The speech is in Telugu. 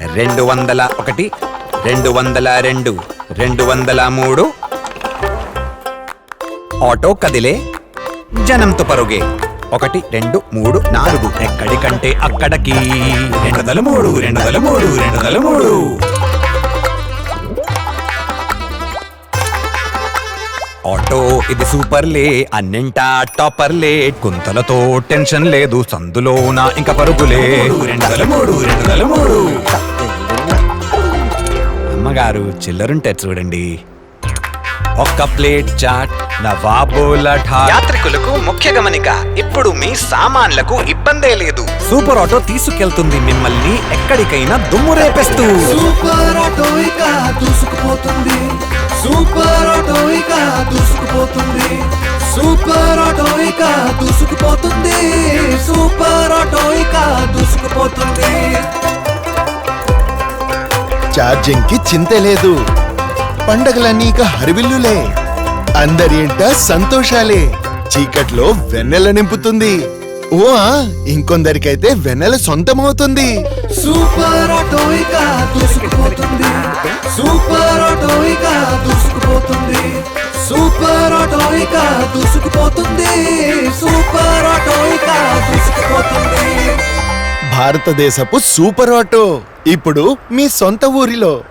రెండు వందల ఒకటి రెండు వందల రెండు రెండు వందల మూడు. ఆటో కదిలే జనంతో పరుగే. ఒకటి రెండు మూడు నాలుగు. ఎక్కడికంటే అక్కడికి. రెండు వందల మూడు రెండు వందల మూడు రెండు వందల మూడు. ఆటో ఇది సూపర్లే అన్నింటా టాపర్లే గుంతలతో టెన్షన్ లేదు సందులోన ఇంకా పరుగులే. రెండు వందల మూడు రెండు వందల మూడు. అమ్మగారు చిల్లరుంటే చూడండి. ఒక్క ప్లేట్ చాట్ నవాబుల యాత్రికులకు ముఖ్య గమనిక ఇప్పుడు మీ సామాన్లకు ఇబ్బందే లేదు. సూపర్ ఆటో తీసుకెళ్తుంది మిమ్మల్ని ఎక్కడికైనా దుమ్ము రేపేస్తూ. సూపర్ ఆటో ఇక దూసుకుపోతుంది. సూపర్ ఆటో ఇక ఛార్జింగ్కి చింతే లేదు. పండగలన్నీ ఇక హరివిల్లులే. అందరి ఇంట సంతోషాలే. చీకట్లో వెన్నెల నింపుతుంది. ఓ ఇంకొందరికైతే వెన్నెల సొంతమవుతుంది. సూపర్ ఆటో ఇక దూసుకుపోతుంది. సూపర్ ఆటో ఇక దూసుకుపోతుంది. సూపర్ ఆటో ఇక దూసుకుపోతుంది. సూపర్ ఆటో ఇక దూసుకుపోతుంది. భారతదేశపు సూపర్ ఆటో. ఇప్పుడు మీ సొంత ఊరిలో.